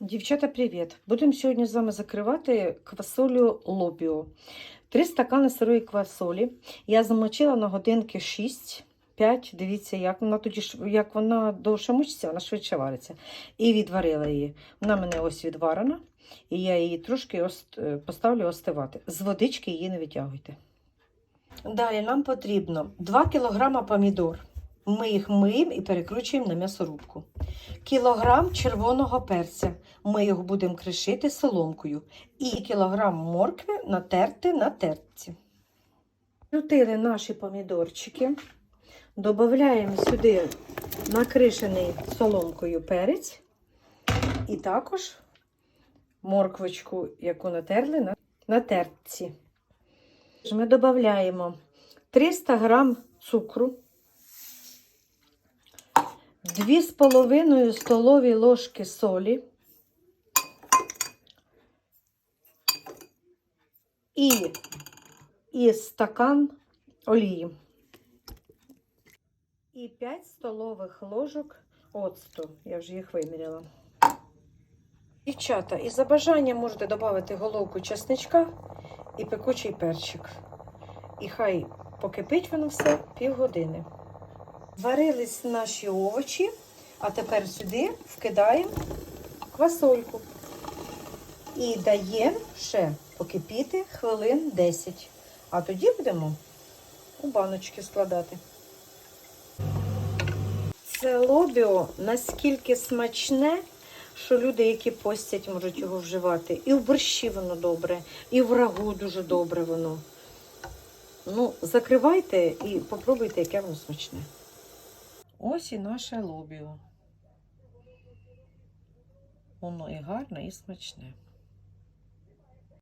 Дівчата, привіт! Будемо сьогодні з вами закривати квасолю лобіо. Три стакани сирої квасолі. Я замочила на годинки 6. 5, дивіться, як вона тоді як вона довше мучиться, вона швидше вариться. І відварила її. Вона мене ось відварена, і я її трошки ост- е, поставлю остивати. З водички її не витягуйте. Далі нам потрібно 2 кг помідор. Ми їх миємо і перекручуємо на м'ясорубку. Кілограм червоного перця. Ми його будемо кришити соломкою. І кілограм моркви натерти на тертці. Крутили наші помідорчики. Додаємо сюди накришений соломкою перець. І також морквочку, яку натерли на, тертці. Ми додаємо 300 грам цукру. Дві з половиною столові ложки солі і, і стакан олії. І 5 столових ложок оцту. Я вже їх виміряла. Дівчата, і за бажанням можете додати головку чесничка і пекучий перчик. І хай покипить воно все півгодини. Варились наші овочі, а тепер сюди вкидаємо квасольку. І даємо ще покипіти хвилин 10. А тоді будемо у баночки складати. Це лобіо наскільки смачне, що люди, які постять, можуть його вживати. І в борщі воно добре, і в рагу дуже добре воно. Ну, закривайте і попробуйте, яке воно смачне. Ось і наше лобіо. Воно і гарне, і смачне.